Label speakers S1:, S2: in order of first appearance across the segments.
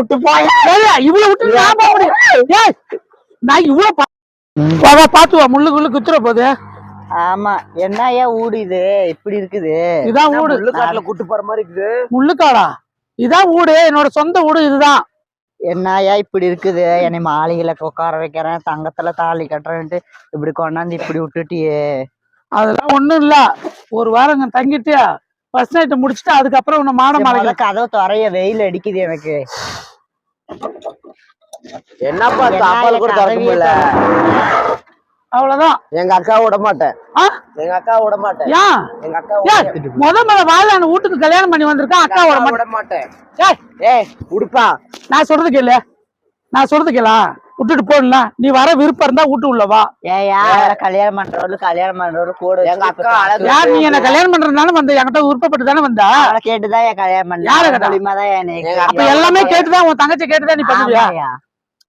S1: விட்டு போய்
S2: இவ்வளவு விட்டு நான் போக முடியும். நான் இவ்வளவு பா- வா, வா, பாத்து வா. முள்ளு குள்ளு குத்துற போகுது.
S1: ஆமா. என்னய்யா ஊடு இது இப்படி இருக்குது.
S2: இதான்
S3: முள்ளுக்காட்டுல கூட்டு போற மாதிரி இருக்குது?
S2: முள்ளுக்காடா இதான் வீடு என்னோட சொந்த வீடு இதுதான்.
S1: என்னய்யா இப்படி இருக்குது? என்னை மாளிகையில உட்கார வைக்கிறேன். தங்கத்துல தாலி கட்டுறேன்ட்டு இப்படி கொண்டாந்து இப்படி விட்டுட்டியே.
S2: அதெல்லாம் ஒண்ணும் இல்ல. ஒரு வாரம் தங்கிட்டு ஃபர்ஸ்ட் நைட் முடிச்சுட்டு அதுக்கப்புறம் உன்னை மாட
S1: சரி,
S2: மாளிகை.
S1: முதல்ல கதவு துறைய வெயில் அடிக்குது எனக்கு.
S3: என்னப்பா கூட திறக்க முடியல
S2: அவ்வளவுதான்.
S3: எங்க அக்கா விட மாட்டேன்? எங்க அக்கா விட மாட்டேன். எங்க அக்கா
S2: முத முத வாழான வீட்டுக்கு கல்யாணம் பண்ணி வந்திருக்கான் அக்காவோட
S3: விட மாட்டேன்.
S2: ஏய்,
S3: ஏய் உடுப்பா.
S2: நான் சொல்றது கேளு. நான் சொல்றது கேளா? விட்டுட்டு போடல. நீ வர விருப்பம் இருந்தா வீட்டு உள்ள வா.
S1: ஏயா கல்யாணம் பண்றவரு கல்யாணம் பண்றவரு கூட.
S3: எங்க அக்கா அழகா.
S2: யார் நீ என்ன கல்யாணம் பண்றதுனால வந்த? என்கிட்ட விருப்பப்பட்டு தானே வந்தா?
S1: கேட்டுதான் என் கல்யாணம்
S2: யாரை
S1: பண்ண
S2: கேட்டா?
S1: மூலியமா தான் என்னை
S3: எங்க
S2: அப்ப எல்லாமே கேட்டுதான் உன் தங்கச்சி கேட்டுதான் நீ பண்ணுவியா.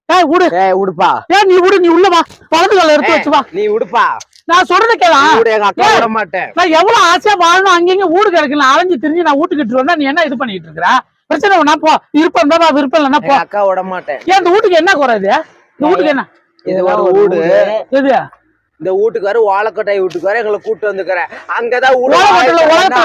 S2: ஏய் விடு.
S3: ஏய் உடுப்பா
S2: நீ விடு நீ உள்ள வா. கால எடுத்து வச்சு வா.
S3: நீ உடுப்பா
S2: நான் சொல்றது கேளா
S3: எங்க அக்கா. விட மாட்டேன்.
S2: நான் எவ்வளவு ஆசையா வாழணும் அங்கங்க வீடு கிடைக்கல. அலைஞ்சு திரிஞ்சு நான் வீட்டுக்கிட்டு வந்தா நீ என்ன இது பண்ணிட்டு இருக்கிற? பிரச்சனை வேணா போ. விருப்பம் விருப்பம் இல்லைன்னா போ.
S3: அக்கா விட மாட்டேன்.
S2: ஏன் இந்த வீட்டுக்கு என்ன குறை இது? வீட்டுக்கு என்ன?
S3: இது
S1: இதெல்லாம்
S3: ஒரு வீடு
S2: எது
S3: இந்த வீட்டுக்கு வர வாழைக்கோட்டை வீட்டுக்கு வர எங்களை கூட்டு வந்துக்கிறேன் அங்கதான்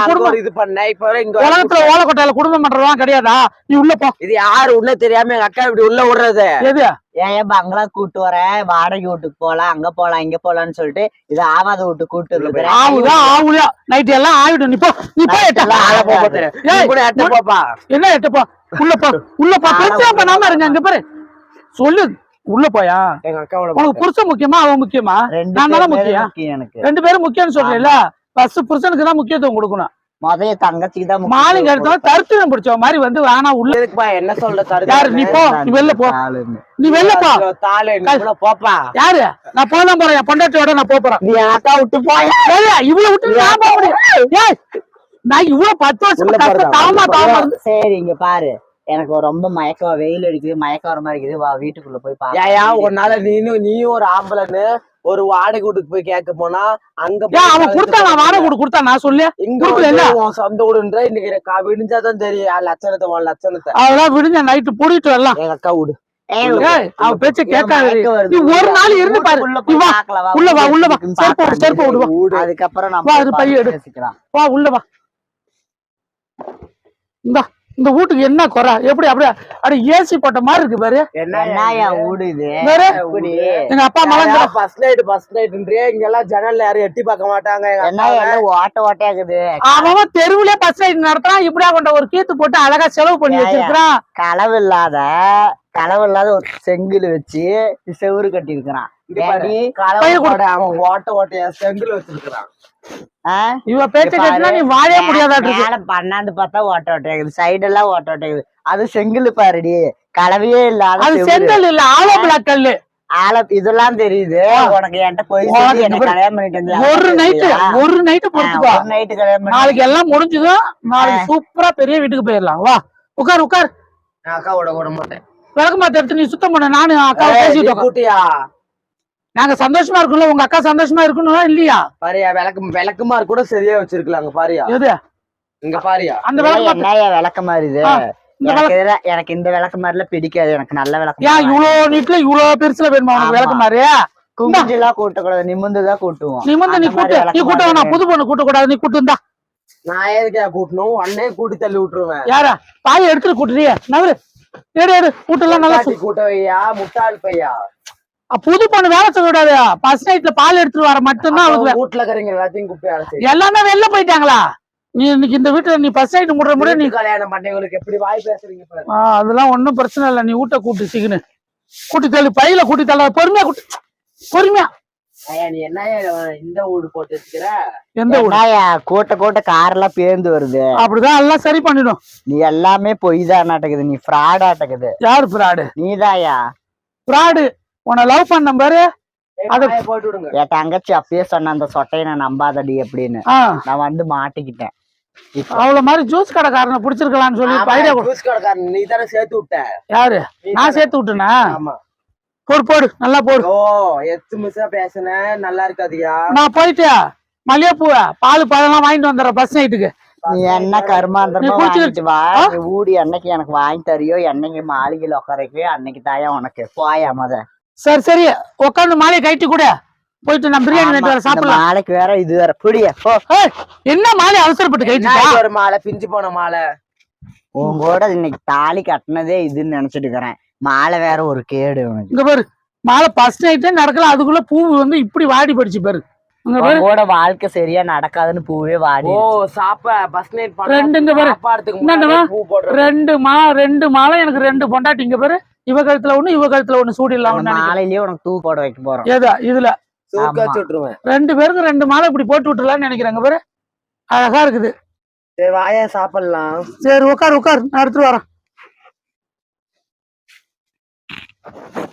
S2: குடும்பம்.
S3: இது பண்ணேன். இப்ப இங்க வர
S2: உலகத்துல ஓலக்கொட்டையில குடும்பம் பண்றதெல்லாம் கிடையாதா? நீ உள்ள போ.
S3: இது யாரு உள்ள தெரியாம எங்க அக்கா இப்படி உள்ள விடுறது?
S2: எது?
S1: ஏன் பங்களா கூட்டு வரேன் வாடகை வீட்டுக்கு போலாம் அங்க போலாம் இங்க போலாம்னு சொல்லிட்டு இது ஆவாத வீட்டுக்கு கூட்டு வந்துக்கிறேன்.
S2: ஆவுதா ஆவுலையா நைட் எல்லாம் ஆயிடும். நீ போ நீ போ
S3: ஆளை எட்ட போப்பா.
S2: என்ன எட்ட போ? உள்ள போ. உள்ள போ. பிரச்சனை பண்ணாம இருங்க அங்க பாரு. சொல்லு. உள்ள போயா?
S3: எங்க அக்கா விட
S2: உனக்கு. புருஷன் முக்கியமா அவன் முக்கியமா? நான் தானே முக்கியம்.
S1: எனக்கு.
S2: ரெண்டு பேரும் முக்கியம்னு சொல்றீங்களா ஃபர்ஸ்ட் புருஷனுக்கு தான் முக்கியத்துவம் கொடுக்கணும்.
S1: முதல்ல தங்கச்சிக்கு தான்
S2: மாலிங்க எடுத்தவன் தருத்திரம் பிடிச்ச மாதிரி வந்து வேணா உள்ள
S3: எதுக்குப்பா என்ன சொல்ற தருது
S2: யாரு நீ போ நீ வெளில போ. நீ வெளில போ.
S3: தாளு நீ கூட போப்பா.
S2: யாரு? நான் போதான் போறேன். பொண்டாட்டியோட நான் போறேன்.
S3: நீ அக்கா விட்டு போய்
S2: இவ்வளவு விட்டு நான் போக முடியும்? நான் இவ்வளவு பத்து வருஷம்? தாமா தாமா இருந்து
S1: சரி இங்க பாரு. எனக்கு ரொம்ப மயக்கம் வெயில் அடிக்குது மயக்கம் வர மாதிரி இருக்குது. வா வீட்டுக்குள்ள போய்
S3: ஏயா
S1: பாக்கலாம்
S3: உன்னால நீனும் நீயும் ஒரு ஆம்பளைன்னு ஒரு வாடகை வீட்டுக்கு போய் கேட்க போனா அங்க
S2: அவன் கொடுத்தா நான் வாடகை கொடு கொடுத்தா நான் சொல்லு.
S3: இங்க உன் சொந்த வீடுன்ற இன்னைக்கு விடிஞ்சாதான் தெரியும். லட்சணத்தை உன் லட்சணத்தை.
S2: அதெல்லாம் விடுங்க நைட்டு பூடிட்டு வரலாம்.
S3: எங்க அக்கா விடு.
S2: பேச்ச கேட்காத? நீ ஒரு நாள் இருந்து பாரு. உள்ள வா உள்ள வா. செருப்பு. செருப்பு விடு வா.
S3: வீடு.
S1: அதுக்கப்புறம் நம்ம
S2: வா,
S1: போய்
S2: அது
S1: பார்த்து
S2: பைய எடு.
S1: பேசிக்கலாம்.
S2: வா உள்ள வா. இந்தா. இந்த வீட்டுக்கு என்ன குறை? எப்படி அப்படியே அட ஏசி போட்ட மாதிரி இருக்கு பாரு.
S1: என்னயா
S2: எங்க அப்பா அம்மா
S3: ஃபர்ஸ்ட் நைட் ஃபர்ஸ்ட் நைட்ன்றே இங்க எல்லாம் ஜன்னல்ல யாரும் எட்டி பார்க்க மாட்டாங்க.
S1: என்ன ஓட்ட ஓட்டையா இருக்குது?
S2: அவன் தெருவுலயே பஸ் ரைட் நடத்துறான். இப்படியா கொண்ட ஒரு கீத்து போட்டு அழகா செலவு பண்ணி. வச்சிருக்கான்
S1: களவு இல்லாத களவு இல்லாத ஒரு செங்கில் வச்சு செவுரு கட்டி இருக்கிறான்
S3: இங்க பாரு,
S2: பைய கொடு.
S3: களவோட அவன் ஓட்ட ஓட்டைய செங்கல்
S2: இவ பேச்ச நீ வாழவே முடியாதாட்டு இருக்கு
S1: மேல பன்னாண்டு பார்த்தா ஓட்ட ஓட்டையாகுது சைடு எல்லாம் ஓட்ட ஓட்டையாகுது அது செங்கல் பாருடி. கலவையே இல்லாத
S2: அது. செங்கல் இல்ல ஆலோ பிளாக் கல்லு.
S1: ஆள இதெல்லாம் தெரியுது. உனக்கு என்கிட்ட போய்
S2: இந்த
S1: கல்யாணம் பண்ணிட்டு?
S2: ஒரு நைட்டு ஒரு நைட்டு பொறுத்துக்கோ.
S1: ஒரு நைட்டு கல்யாணம் பண்ணி
S2: நாளைக்கு எல்லாம் முடிஞ்சதும் நாளைக்கு சூப்பரா பெரிய வீட்டுக்கு போயிடலாம். வா உட்கார் உட்கார்.
S3: நான் அக்காவோட விட மாட்டேன்.
S2: விளக்கு மாத்த எடுத்து நீ சுத்தம் பண்ண. நானு அக்கா
S3: ஏய், நீ
S2: பேசிட்டு உட்கார்.
S3: கூட்டியா?
S2: நாங்க சந்தோஷமா இருக்கணும்ல உங்க அக்கா சந்தோஷமா இருக்கணும்னா இல்லையா?
S3: பாரியா விளக்கு விளக்குமாறு கூட சரியா வச்சிருக்கலாங்க பாரியா.
S2: எது?
S3: இங்க பாரியா.
S2: அந்த விளக்கு
S1: விளக்க மாதிரி இது எனக்கு
S2: விளக்கு
S1: இந்த விளக்கு மாதிரிலாம் பிடிக்காது. எனக்கு நல்ல விளக்கு
S2: ஏன் இவ்வளோ நீட்ல இவ்வளோ பெருசுல வேணுமா உனக்கு. விளக்கு மாதிரி
S1: குமிஞ்செல்லாம் கூட்டக்கூடாது நிமிந்துதான் கூட்டுவோம்.
S2: நீ வந்து நீ கூட்டு நீ
S1: விளக்கு
S2: கூட்ட வேணாம் புது பொண்ணு கூட்ட கூடாது நீ கூட்டு
S3: நான் எதுக்கா கூட்டணும்? உடனே கூட்டி தள்ளி விட்டுருவேன்.
S2: யாரா? பாய எடுத்துட்டு கூட்டுறிய நவரு எடு எடு கூட்டெல்லாம் நல்லா
S3: பொண்டாட்டி கூட்ட வையா முட்டாள் பையா?
S2: புது பொண்ணு வேலை செய்ய விடாது ஃபர்ஸ்ட் நைட்ல பால் எடுத்துட்டு வர மட்டும்தான் அவளுக்கு வே-
S3: வீட்டுல இருக்கிறவங்க எல்லாத்தையும் கூப்பிட்டு வேலை செய்யும்
S2: எல்லாமே வெளில போயிட்டாங்களா? நீ இன்னைக்கு இந்த வீட்டுல நீ ஃபர்ஸ்ட் நைட் முடுற முறை நீ
S3: வீட்டு கல்யாணம் பண்ணவங்களுக்கு எப்படி வாய் பேசுறீங்க பாரு.
S2: ஆ, அதெல்லாம் ஒண்ணும் பிரச்சனை இல்ல. நீ வீட்டை கூட்டு சீக்கிரம். கூட்டி தள்ளு. பையில கூட்டி தள்ள. பொறுமையா கூட்டி பொறுமையா.
S3: இந்த போட்டு வச்சுக்கிற?
S2: எந்த
S1: கூட்ட கூட்ட கார் எல்லாம் பேர்ந்து வருது.
S2: அப்படிதான் எல்லாம் சரி பண்ணிடும்.
S1: நீ எல்லாமே பொய் தான் நாட்டக்குது நீ ஃப்ராட் ஆட்டக்குது
S2: யாரு பிராடு
S1: நீதாயா
S2: பிராடு உன்னை லவ் பண்ண பாரு.
S1: என் தங்கச்சி அப்பயே சொன்ன அந்த சொட்டையை நான் நம்பாதடி அப்படின்னு. நான் வந்து மாட்டிக்கிட்டேன்.
S2: அவள மாதிரி ஜூஸ் கடைக்காரனை பிடிச்சிருக்கலாம்னு சொல்லி ஐடியா
S3: ஜூஸ் கடைக்காரன். நீ தானே சேர்த்து விட்ட.
S2: யாரு? நான் சேர்த்து விட்டேனா?
S3: ஆமா.
S2: போடு போடு. நல்லா போடு.
S3: ஓ எத்து மிஸ்ஸா பேசுன. நல்லா இருக்காதியா?
S2: நான் போயிட்டு மல்லிகைப்பூ பால் பழம்லாம் வாங்கிட்டு வந்துடுறேன் பஸ் நைட்டுக்கு
S1: நீ என்ன கருமாந்திரமா
S2: குளிச்சு
S1: வாங்கிட்டு வா? நீ ஊடி என்னைக்கு எனக்கு வாங்கி தரியோ என்னைக்கு மாளிகையில உட்காரக்கு அன்னைக்கு தாயா உனக்கு. போயா மத.
S2: சரி சரி. உட்காந்து மாலையை கட்டி கூட. போயிட்டு நான் பிரியாணி வர சாப்பிடலாம்.
S1: நாளைக்கு வேற இது வேற. புடிய
S2: என்ன மாலை அவசரப்பட்டு
S3: இது ஒரு மாலை? பிஞ்சு போன மாலை.
S1: உன் கூட இன்னைக்கு தாலி கட்டினதே இதுன்னு நினைச்சிட்டு இருக்கிறேன். மாலை வேற ஒரு கேடு உனக்கு
S2: இங்க பாரு மாலை ஃபர்ஸ்ட் நைட்டே நடக்கல அதுக்குள்ள பூ வந்து இப்படி வாடி போயிடுச்சு பாரு. இங்க
S1: கூட வாழ்க்கை சரியா நடக்காதுன்னு பூவே வாடி.
S3: ஓ சாப்ப பஸ் நைட்
S2: ரெண்டுங்க பாரு. ரெண்டு மா ரெண்டு மாலை எனக்கு ரெண்டு பொண்டாட்டி இங்க பாரு. இவ கழுத்துல ஒண்ணு இவ கழுத்துல ஒண்ணு சூடிடலாம்
S1: மாலையிலயே உனக்கு தூ போட வைக்க போறோம்.
S2: ஏதா இதுல? ரெண்டு பேருக்கு ரெண்டு மாலை இப்படி போட்டு விட்டுலாம்னு நினைக்கிறாங்க பாரு. அழகா இருக்குது.
S3: சரி வாயா சாப்பிடலாம்.
S2: சரி உட்கார் உட்கார் நான் எடுத்துட்டு வரேன். Thank you.